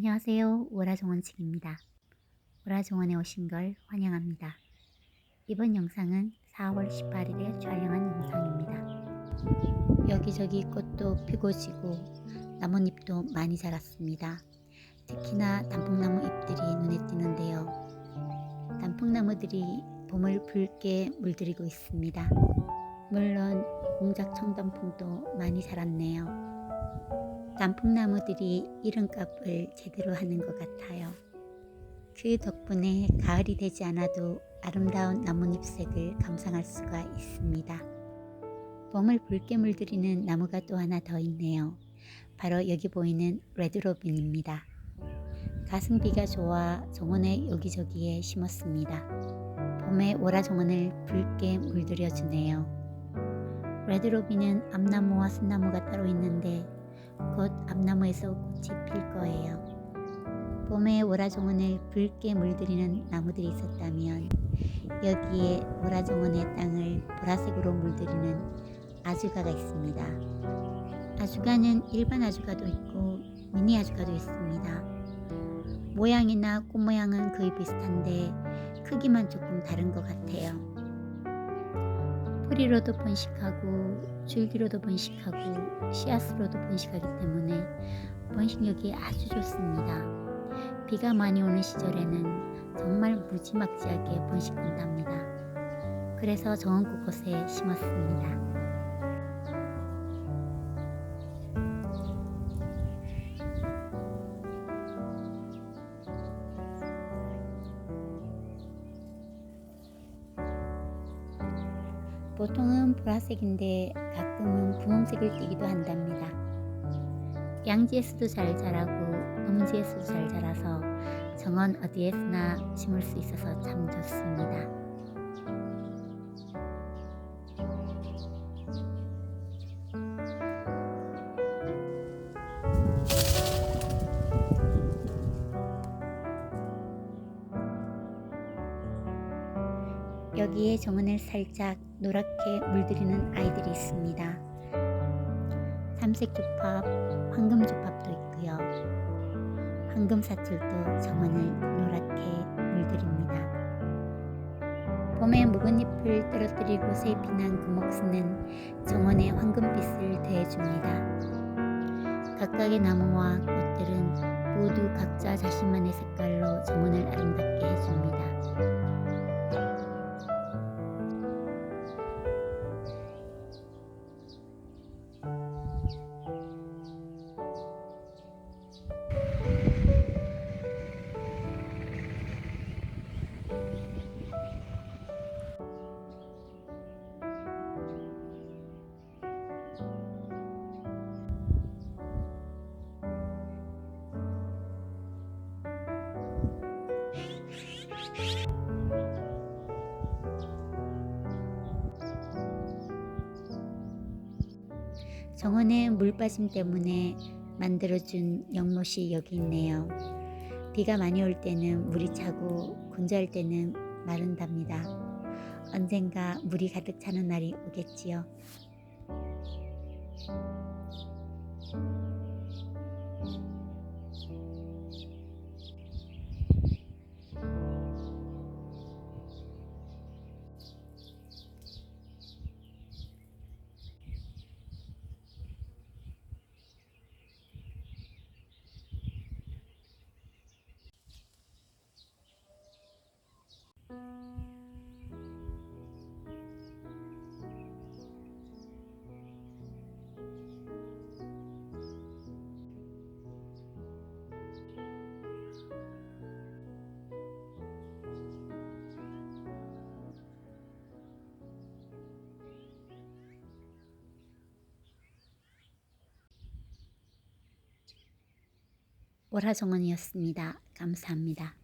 안녕하세요. 오라정원책입니다. 오라정원에 오신 걸 환영합니다. 이번 영상은 4월 18일에 촬영한 영상입니다. 여기저기 꽃도 피고 지고 나뭇잎도 많이 자랐습니다. 특히나 단풍나무 잎들이 눈에 띄는데요. 단풍나무들이 봄을 붉게 물들이고 있습니다. 물론 공작 청단풍도 많이 자랐네요. 단풍나무들이 이름값을 제대로 하는 것 같아요. 그 덕분에 가을이 되지 않아도 아름다운 나뭇잎색을 감상할 수가 있습니다. 봄을 붉게 물들이는 나무가 또 하나 더 있네요. 바로 여기 보이는 레드로빈입니다. 가성비가 좋아 정원의 여기저기에 심었습니다. 봄에 오라 정원을 붉게 물들여 주네요. 레드로빈은 암나무와 순나무가 따로 있는데 곧 앞나무에서 꽃이 필 거예요. 봄에 오라종원을 붉게 물들이는 나무들이 있었다면 여기에 오라종원의 땅을 보라색으로 물들이는 아주가가 있습니다. 아주가는 일반 아주가도 있고 미니 아주가도 있습니다. 모양이나 꽃 모양은 거의 비슷한데 크기만 조금 다른 것 같아요. 뿌리로도 번식하고 줄기로도 번식하고 씨앗으로도 번식하기 때문에 번식력이 아주 좋습니다. 비가 많이 오는 시절에는 정말 무지막지하게 번식한답니다. 그래서 정원 곳곳에 심었습니다. 보통은 보라색인데 가끔은 분홍색을 띠기도 한답니다. 양지에서도 잘 자라고 음지에서도 잘 자라서 정원 어디에서나 심을 수 있어서 참 좋습니다. 여기에 정원을 살짝 노랗게 물들이는 아이들이 있습니다. 삼색 조팝, 황금 조팝도 있고요. 황금 사툴도 정원을 노랗게 물들입니다. 봄에 묵은 잎을 떨어뜨리고 새 피난 그 목수는 정원에 황금빛을 더해줍니다. 각각의 나무와 꽃들은 모두 각자 자신만의 색깔로 정원을 아름답게 해줍니다. 정원의 물 빠짐 때문에 만들어준 연못이 여기 있네요. 비가 많이 올 때는 물이 차고 건조할 때는 마른답니다. 언젠가 물이 가득 차는 날이 오겠지요. 오라정원이었습니다. 감사합니다.